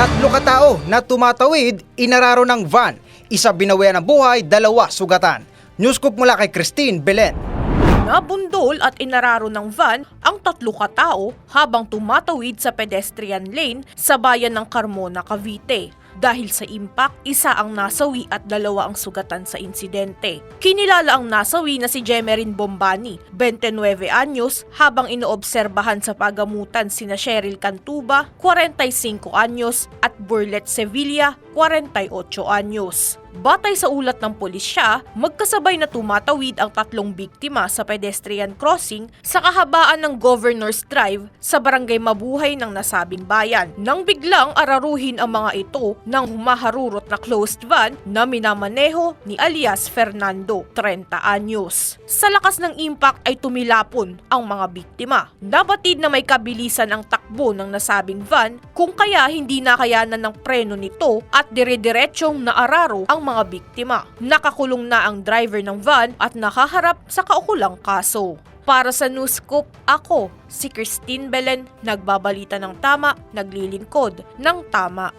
Tatlo katao na tumatawid, inararo ng van. Isa binawian ng buhay, dalawa sugatan. Newscoop mula kay Christine Belen. Nabundol at inararo ng van ang tatlo katao habang tumatawid sa pedestrian lane sa bayan ng Carmona, Cavite. Dahil sa impact, isa ang nasawi at dalawa ang sugatan sa insidente. Kinilala ang nasawi na si Jemerin Bombani, 29 anyos, habang inoobserbahan sa pagamutan sina Cheryl Cantuba, 45 anyos, at Burlet Sevilla, 48 anyos. Batay sa ulat ng pulisya, magkasabay na tumatawid ang tatlong biktima sa pedestrian crossing sa kahabaan ng Governor's Drive sa barangay Mabuhay ng nasabing bayan. Nang biglang araruhin ang mga ito ng humaharurot na closed van na minamaneho ni alias Fernando, 30 anyos. Sa lakas ng impact ay tumilapon ang mga biktima. Nabatid na may kabilisan ang takbo ng nasabing van kung kaya hindi nakayanan ng preno nito at dire-diretsyong naararo ang mga biktima. Nakakulong na ang driver ng van at nakaharap sa kaukulang kaso. Para sa Newscoop, ako, si Christine Belen, nagbabalita ng tama, naglilingkod ng tama.